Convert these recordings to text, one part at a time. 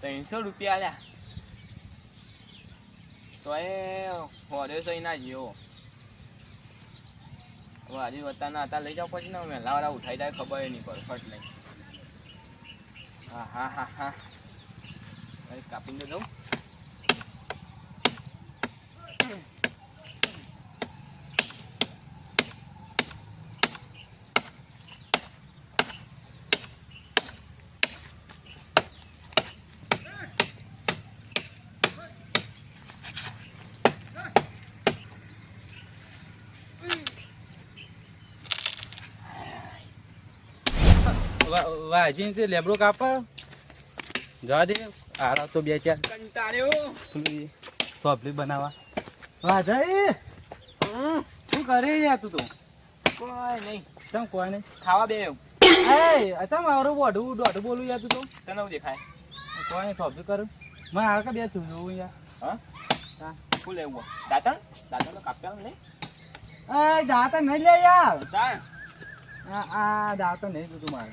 ત્રણસો રૂપિયા આલ્યા તો એ હોરે તો ના જીવો. હવે આજે વતાના હતા, લઈ જાવ પછી ને વહેલા વાળા ઉઠાઈ જાય, ખબર નહીં પડે, ફટ લઈ. હા હા હા હા. કાપીને તો દઉં વાજી તે લેબડો કાપા જવા દે. આરા તો બે ચાર. કંટાળ્યો. પેલી બનાવા વાજા એ. શું કરે યાર તું તો? કોઈ નહીં. તમ કોઈ નહીં. ખાવા બે એ તમ મારું બોડું દોઢું બોલું યાર તું તો. તને હું દેખાય? કોઈ નહીં સોપલી કરું. મેં હાર બે છું જોઉં યાર. હા? શું લેવું દાંતણ? દાંતણ તો કાપ્યા નહીં. એ દાંત નહીં લે યાર. આ આ દાંત નહીં તું મારે.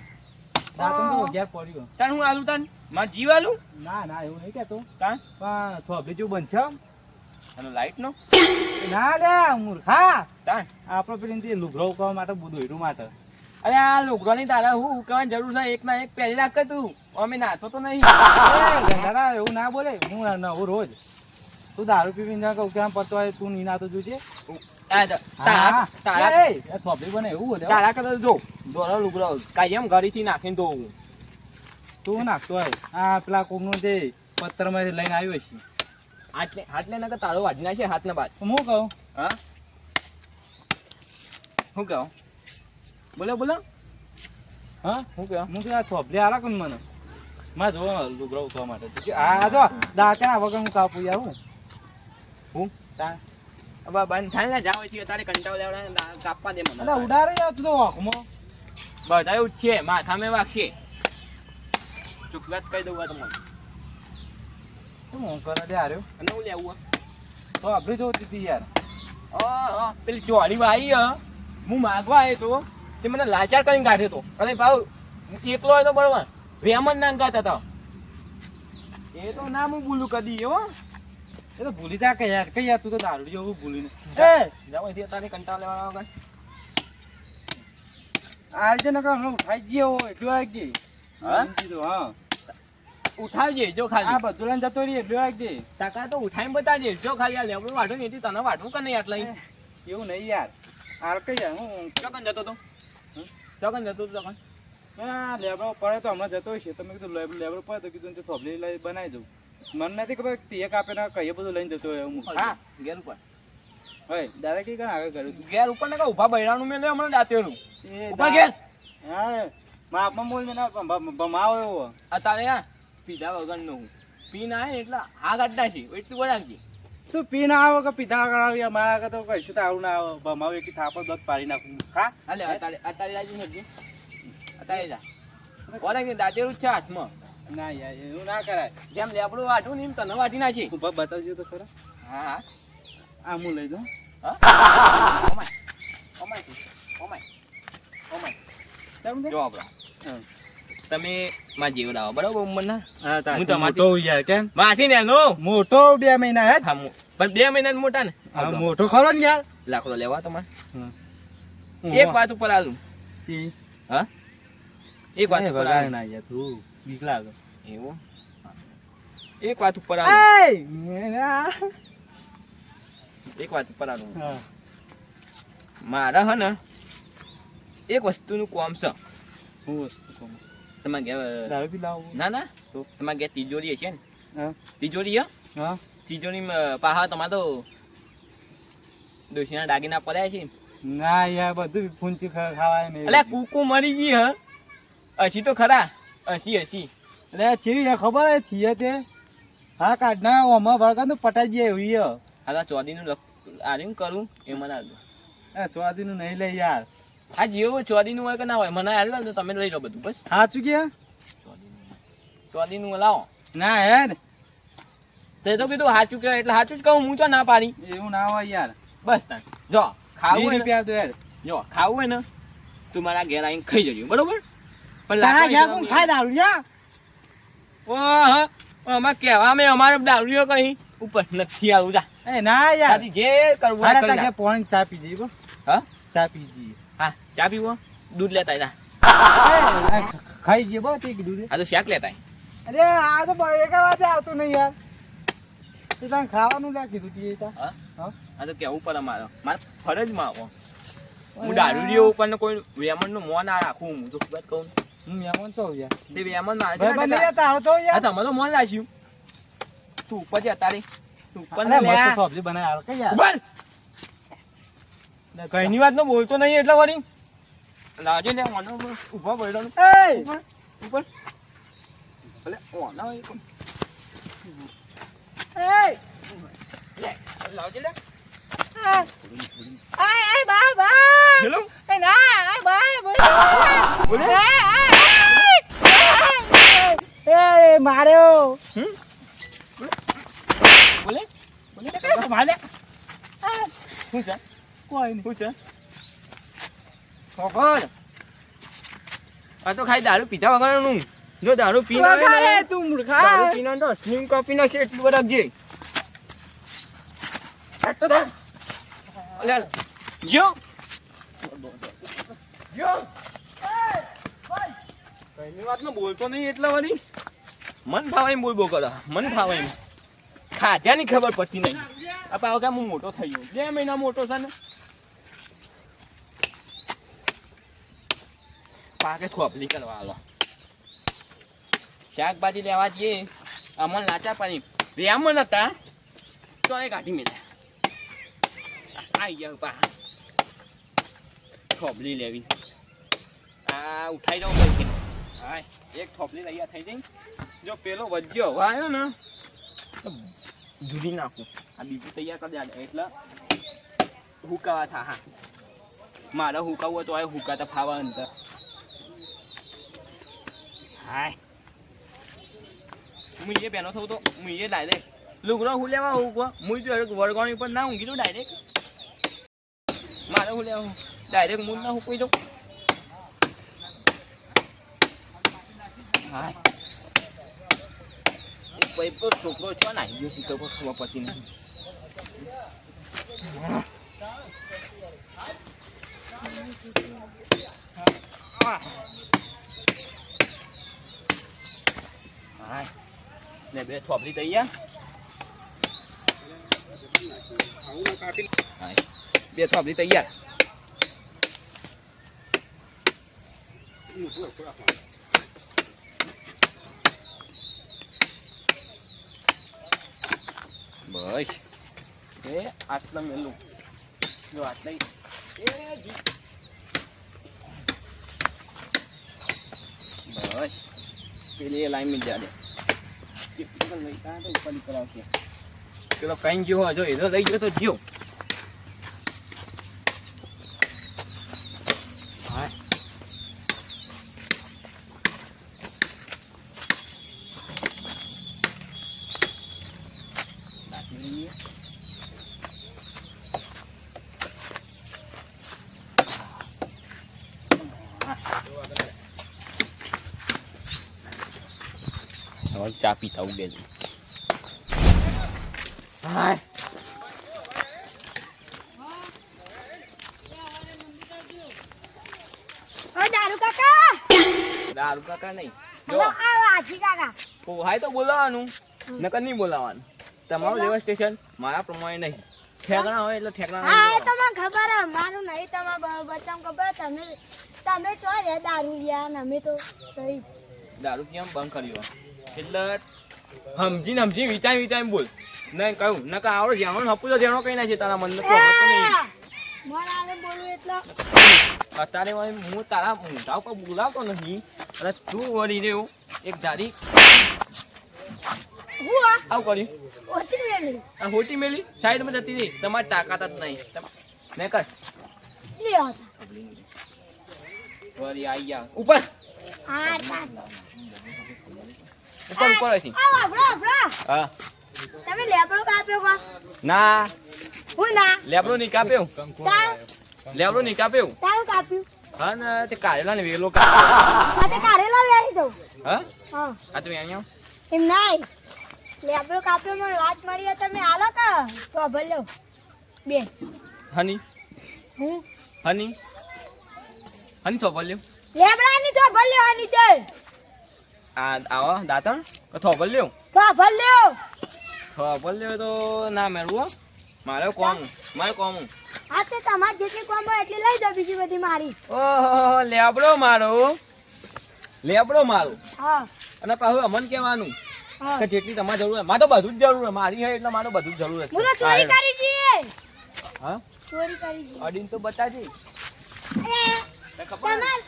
દાંત તો ઘેર પડ્યું તાર હું આલું તાન? માર જીવ આલું? ના ના એવું નહીં કેતો તાન પણ થોભલી જેવું બનશે અને લાઈટ નો? ના લે મૂર્ખા. તાન આપણો પેલી લુગરો ઉકાવવા માટે બધું માટે અરે આ લુગડોની તારા હું ઉકાવાની જરૂર છે. એક ના એક પહેરી રાખ તું. અમે નાતો તો નહીં. એવું ના બોલે. હું નવું રોજ. તું દારૂ પીવી ના કહું કે આમ હોય તું નહીં નાતો જોજે. તારા હા, હો. કદાચ જો દોરો લુગડો કાયમ ઘરેથી નાખીને ધોવું તું નાખતો હોય? આ પેલા કોકનું જે પત્રમાંથી લઈને આવ્યો છે. આટલે આટલે ના તારો વાજી ના હાથ ના બાદ. હું કહું? હા? શું કહો? બોલો બોલો. હા? શું કહો? હું આ થોભલી આલા કોણ મને? માં જો લુગરો ઉઠવા માટે. આ જો દાંતે આ વગર હું કાપું યાર હું હું? તા હવે બંધ થાય ને જાવ છે તારે કંટાળો લેવડા કાપવા દે મને. ઉડારે યાર તું તો વાંકમાં બધા એવું જ છે માથામાં વાગશે. ચુકલાત કહી દઉં તમને. શું હું કરે લે હાર્યો અને હું લેવું તો આપણી જોતી હતી યાર. આ પેલી ચોરી વાળી હું. માગવા આવ્યો તો તે મને લાચાર કરીને કાઢ્યો તો. અને ભાવ હું એકલો હતો બરોબર વેમન ના ગાતા હતા એ તો ના હું બોલું કદી હો. એ તો ભૂલી જા કે યાર કઈ યાર તું તો દારૂ જેવું ભૂલીને. એ! જાવ અહીંથી તારે કંટાળો લેવાનો વગર આ રીતે નકર હમણાં ઉઠાઈ ગયો હો એટલું આવી ગઈ. હા? ઉઠાવજે જો આ બધું લઈને જતો રહી એટલું આવી ગઈ. તાકા તો ઉઠાઈને બતાજે જો ખાલી આ લેવડું વાઢું ને તને વાઢું કે નહીં આટલા એવું નહીં યાર. આર કઈ યાર હું ચોકન જતો તો ચોકન જતો તો ચોકન હા લેબડો પડે તો હમણાં જતો હશે તમે કીધું લેબ- લેબડો પડે તો કીધું તો લઈ બનાવી દઉં. મને નથી ખબર તે કાપે ના કહીએ બધું લઈને જતો હોય હું. હા ઘેર ઉપર. હોય દાદા કઈ કણ આગળ કર્યું ઘેર ઉપર ને ઊભા બૈરાનું મેં હમણાં દાંતેલું ઉપર ઘેર. હા માપમાં બોલ ને ના ભમ- ભમાવો એવો. અત્યારે હા પીધા વગરનો હું. પી ના આવે એટલે આ ગાડતા છે એટલું બનાવજે તું પી ના આવો કે પીધા કરાવી મારા આગળ તો કહીશું તો આવું ના આવે. ભમાવો એક થાપો દત પાડી નાખું. હા હાલે અત્યારે અત્યારે રાજી નથી. અત્યારે જા ઓલા કે દાંતેલું છે હાથમાં. ના યાર એવું ના કરાય. જેમ લેબડું વાઢું ને એમ તને વાટી નાખી તું બતાવજો તો ખરા. હા હા. આ હું લઈ દઉં ઓમાય. Oh my oh my. ઓમાય. સમજે? જો આપણા. તમે માં જીવ લાવો બરાબર ઉંમરના? હા હું તમારી- મોટો યાર કેમ? માથી ને નો મોટો બે મહિના હે હા પણ બે મહિના મોટા ને. હા મોટો ખરો ને યાર. લાકડો લેવા તમારે. એક વાત ઉપર આલું હા? એક વાત ઉપર ના યાર તું. બીક લાગે. એવું? એક વાત ઉપર એય એક વાત ઉપર આવું. મારા હે ને એક વસ્તુનું કોમ છે. હું વસ્તુ કોમ? તમારે ઘેર દારૂ પી લાવો. ના ના. તો? તમારે ઘેર તિજોરી હશે ને? તિજોરી હે? તિજોરી પાહા તમારે તો દોશીના દાગીના પડ્યા છે. ના યાર બધું ફૂંચી ખાવા અલ્યા કૂકુ મરી ગઈ હ. હસી તો ખરા. હસી હસી અરે ચીવી છે? ખબર હે? છીએ તે. હા કાઢના ઓમાં ભરગા તો પટાઈ જાય એવી હે. ચોદીનું આર્યું કરું એ મને આલું એ સ્વાદીનું નહીં લે યાર. આ જેવું ચોદીનું હોય કે ના હોય મને આલ્યું તો તમે લઈ લો બધું બસ. સાચું કે? ચોદીનું લાવો. ના હે ને. તે તો કીધું સાચું કે એટલે સાચું જ કહું હું ચો ના પાડી? એવું ના હોય યાર. બસ તાન જો ખાવું રૂપિયા તો યાર જો ખાવું હોય ને તું મારા ઘેર આવીને ખાઈ જજો બરોબર? પણ લાગે ઘેર દારૂ દારૂડિયા ઓહો આમાં કહેવા મેં અમારે દારૂડિયો કઈ? ઉપર નથી આવું જા. એ ના યાર. જે કરવું અરે. ઘેર પોણી ચા પી જઈએ. હા. ચા પી જઈએ. હા ચા પીવો. દૂધ લેતા જા. ખાઈ જઈએ બો તે કીધું આ તો શાક લેતા અરે આ તો એક વાત આવતું નહીં યાર. તે તને ખાવાનું લે કીધું તી હા? હા? આ તો કેવું પડે મારો. મારે ફરજમાં આવો. હું દારૂડિયો ઉપર કોઈ વેમણનું મોં ના રાખું હું તો ખબર કહું. મહેમાન છું યાર. તે વેમણ મારે તારો તો યાર. તમે તો મોં રાખ્યું. તું ઉપર જા તારી તું ઉપર ને મસ્ત સબ્જી બનાવી આવે કે યાર. ઉપર કઈની વાત નો બોલતો નહીં એટલે વળી. લાવજે ને ઓનો ઊભા પડ્યો એય! ઉપર ભલે ઓનો! લે, લાવજે લે આય, આય, બા, બા! હેલો? એ ના, આય, બા, એ, માર્યો. હમ? બોલે? મારે શું છે? કોઈ નહીં. શું છે? ખબર આ તો ખાલી દારૂ પીધા વગરનું. જો દારૂ પી ના તું મૂર્ખા. દારૂ પીને તો સ્લીમ કોપી નો છે એટલું દા જો જો શાકભાજી લેવા જઈએ. અમન લાચા પાણી. વ્યામન હતા તો એ કાઢી મેળ્યા આઈ ગયા પા. થોબલી લેવી. આ ઉઠાઈ જાવ હાય એક થોપલી લઈ થઈ જઈ. જો પેલો વજ્યો હવે આવ્યો ને, તો ધૂરી નાખું. આ બીજું તૈયાર કરી દે એટલે હુકાવા થા, હા. મારે હુકાવવું તો આ હુકાતા ફાવા અંતર હાય. હું એ બેનો થયું તો, હું એ ડાયરેક્ટ લુગડો હું લેવા હું કહો? હું જો વળગણી પર ના ઊંઘી દઉં ડાયરેક્ટ મારે હું લેવા ડાયરેક્ટ મૂળ ના હું કોઈ દઉં હાય એક ભાઈ તો છોકરો છે ને આવી ગયો શીખર પર ખબર પડતી નહીં હાય ને બે થોપલી તૈયાર હાય બે થોપલી તૈયાર બસ એ આટલા મેલું. જો આટલા એ બસ પેલી એ લાઈન જાડે પેલો કઈ ગયો હોય, જો એનો લઈ ગયો તો જ્યો હા નાખી દઈએ. હવે ચા પીતા ઉગે છે. હાય. દારૂ કાકા. દારૂ કાકા નહીં. પોહાય તો બોલાવાનું. નકર નહીં બોલાવાનું. તમારું લેવા સ્ટેશન મારા પ્રમાણે નહીં. ઠેકણા હોય એટલે ઠેકણા હા ખબર હે મારું નહીં તમારા બચ્ચાને ખબર તમે તમે તો રે દારૂ લ્યા ને અમે તો સહી. દારૂ કેમ બંધ કર્યો? એટલે સમજી સમજી વિચારી વિચારી બોલ. નહીં કહ્યું નકર આવડે જાણો હપુ તો જાણો કઈ ના છે તારા મન તો અત્યારે હું તારા મોઢા ઉપર બોલાવતો નથી અને તું વળી રહ્યો એક ધારી. આવું કર્યું. હોટી મેલી. સાઈડમાં જતી રહી. તમારી તાકાત જ નહીં. મેં ને કર. વળી આઈ ગયા. ઉપર. હા તા આ હા. તમે લેબડો કાપ્યો કા. ના. હું ના. લેબડો નહીં કાપ્યો. લેબડો નહીં કાપ્યો. તારું કાપ્યું? હા ને તે કારેલા ને વેલો કાઢ્યો આ તે કારેલા વેરી દઉં. હા? હા. આ તો અહીંયા એમ નાય લેબડો કાપ્યો મને વાત મળી તમે આલો કા તો ભલ્યો બે. હની. હું? હની. હની તો ભલ્યો આની દે. આ આવો દાંતણ? કે થોભલ્યો તો ભલ્યો થોભલ્યો તો ના મેળવું હો. મારે કોમ મારે કોમ આ તે તમાર જેટલી કોમ હોય એટલી લઈ જાઓ બીજી બધી મારી. ઓહો લેબડો મારો. લેબડો મારો. હા. અને પાછું અમન કહેવાનું કે જેટલી તમારે જરૂર હોય મારે તો બધું જ જરૂર હોય. મારી હોય એટલે મારે બધું જ જરૂર હું તો ચોરી કરી છીએ હા? ચોરી કરી છીએ અડીન તો બતાજી. તમાર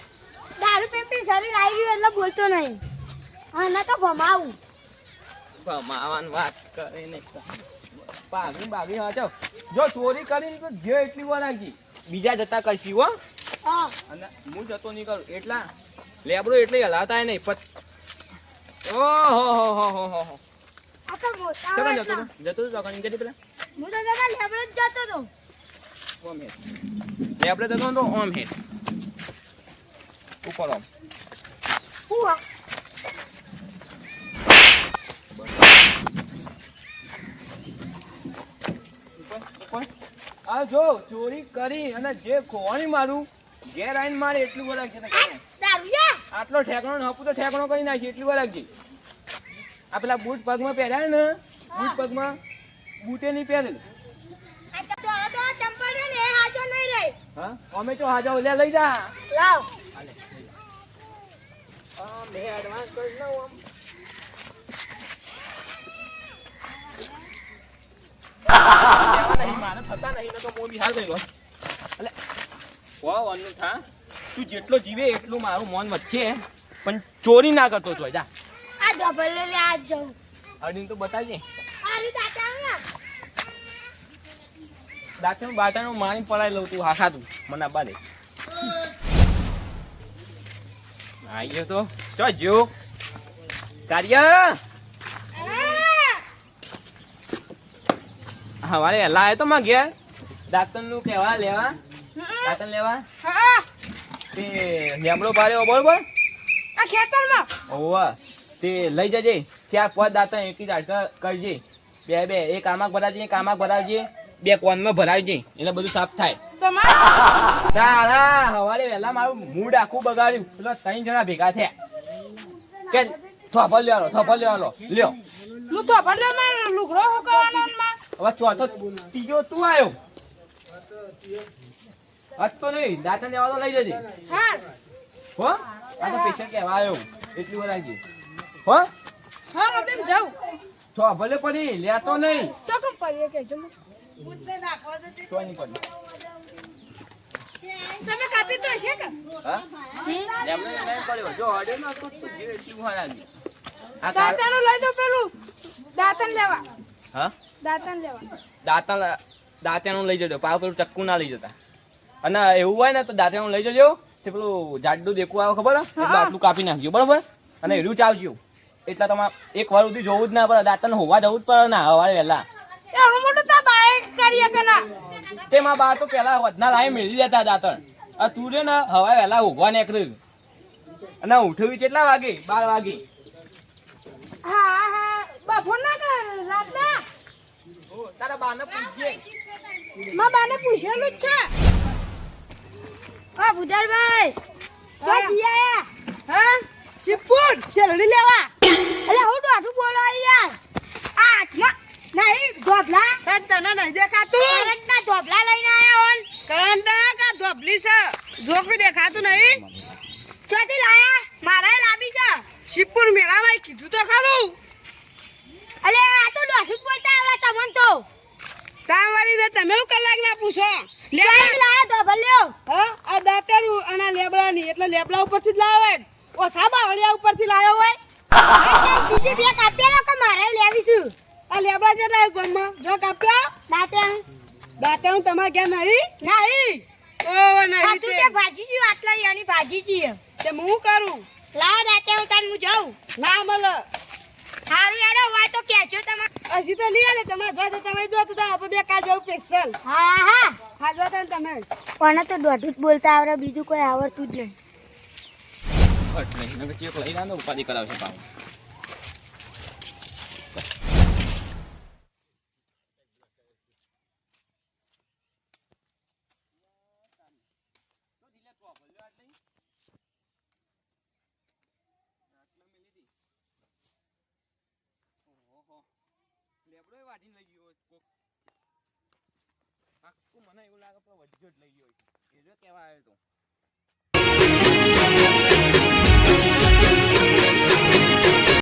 દારૂ પીપી શરીર આવી ગયું એટલે બોલતો નહીં. હા તો ભમાવું ભમાવાની વાત કરે ને બાગી બાગડી વાંચો જો ચોરી કરીને તો જે એટલી વળાગી બીજા જતા કરશી હો. અને હું જતો નહીં કરું. એટલા લેબડો એટલે હલાતા નહીં. પત ઓહો હો હો હો હો હો તો જતો. તો જતો તો જતો જતી પેલા હું તો જરા લેબડો જ જતો હતો ઓમ હેઠ લેબડો જતો તો ઓમ હેઠ ઉપર ઓમ. હું હા ઉપર આ જો ચોરી કરી અને જે કોણી મારું ઘેર આવીને મારે એટલું. દારૂયા આટલો ઠેકણો ને હપુ તો ઠેકણો કરી નાખી એટલું રાખજે. આ પેલા બૂટ પગમાં પહેર્યા ને બૂટ પગમાં બૂટે નહીં પહેરેલ. અમે તો હાજા ઓલ્યા લઈ જા. લાવ. મેં એડવાન્સ કરી આમ. થતા નહીં, નકર મોં ગયેલો. થા. તું જેટલો જીવે એટલું મારું મોન વચ્ચે પણ ચોરી ના કરતો તો જા. આ લે જાઉં. અડીને તો બાટાનું માણી પડાઈ લઉં તું હા તું. મને આપવા દે. તો. ચો જો કાર્ય! હવારે વહેલા આવ્યો તો માં ઘેર. દાંતણનું કહેવા લેવા. દાંતણ લેવા. હા. તે લેમડો પાડ્યો બરોબર? આ ખેતરમાં. ઓવા તે લઈ જજે. ચાર પાંચ દાંતણ એકી દાંતણ કરજે. બે બે એક આમાક ભરાવજે એક આમાક ભરાવજે બે કોનમાં ભરાવજે એટલે બધું સાફ થાય. તારા હવારે વહેલા મારું મૂડ આખું બગાડ્યું. એટલે ત્રણ જણા ભેગા થયા. કે થોભલ લેવાનો થોભલ લેવાનો લ્યો. હું થોભલ લેવાનો લુગડો હુકવાનો હવે ચોથો ત્રીજો તું આવ્યો હજ તો નહીં દાંતણ લેવાનો લઈ જજે. હા. હો? આ તો પેશન્ટ કહેવા આવ્યો. એટલી વાર આવી હો? હા આપણે જાઉં. થોભલે પડી લેતો નહીં. તો કેમ પડી? કે જો તો નહીં પડી. તમે કાપી તો હશે કે? હા? લેમડો નહીં પડ્યો જો અડે ના તો તું એટલી વાર લાગી આ કાર- લઈ દો પેલું. દાંતન લેવા. હા? દાંતણ લેવા દાંતણ દાંતણું લઈ જજો. પાવ પેલું ચક્કુ ના લઈ જતા. અને એવું હોય ને તો દાંતણું લઈ જજો. તે પેલું જાડું દેખું આવે ખબર? એટલે આટલું કાપી નાખજો. બરાબર? અને એરું ચાવજો. એટલે તમારે એક વાર સુધી જોવું જ ના પડે. દાંતણ હોવા જવું જ પડે ના હવારે વહેલા. તા તેમાં બા તો પેલા વધના લાય મેળવી દેતા દાંતણ. આ તું રે ને હવા વહેલા ઉભવા નીકળ્યું અને ઉઠવી કેટલા વાગે? બાર વાગે. હા હા. બફોર ના કર. રાતના? તારા બાને પૂછજે. માં બાને પૂછેલું જ છે. ઓ બુધારભાઈ તો જીયા હા? શિવપુર શેરડી લેવા. અલે હું દોઢું બોલો યાર. આ હાથમાં નહીં ધોબલા તને તને નહીં દેખાતું. કરંટના ધોબલા લઈને આયા હોન. કરંટા કા ધોપલી છે? જોકું દેખાતું નહીં? ચોથી લાયા. મારા લાવી છે. શિવપુર મેળામાં કીધું તો ખરું. અલે આ તો જ બોલતા આવડે તમને તો. તામ વાળીને તમે એવું કલાક ના પૂછો? લે ચોથી લાયા ધોબલ્યો હા આ દાંતેરું અને આ લેબડાની એટલે લેબડા ઉપરથી જ લાવ્યો હોય ઓછા બાવળિયા ઉપરથી લાવ્યો હોય. બીજી બે કાપ્યા કે મારે લેવી છું. આ લેબડા જેટલા ગમમાં જો કાપ્યા. દાંતે દાંતે હું તમારે ક્યાં નહીં? નહીં. ઓ નહીં તું તે. તે ભાજી છું આટલા યાની ભાજી છે તે હું કરું? લા દાંતે હું તાન હું જાઉં. ના મળે. સારું યાર હોય તો કહેજો તમે હજી તો નહીં આલે તમારે જો તમે જો તો આપણે બે કાલ જવું સ્પેશિયલ હા હા. હા તને તમે. પણ તો દોઢું જ બોલતા આવડે બીજું કોઈ આવડતું જ નહીં. ઉપાધિ કરાવશે પાછું. લેબડોય વાટીને લઈ ગયો કોક. આખું મને એવું લાગે કે વજ્જો જ લઈ ગયો એ જો કહેવા આવ્યો તો.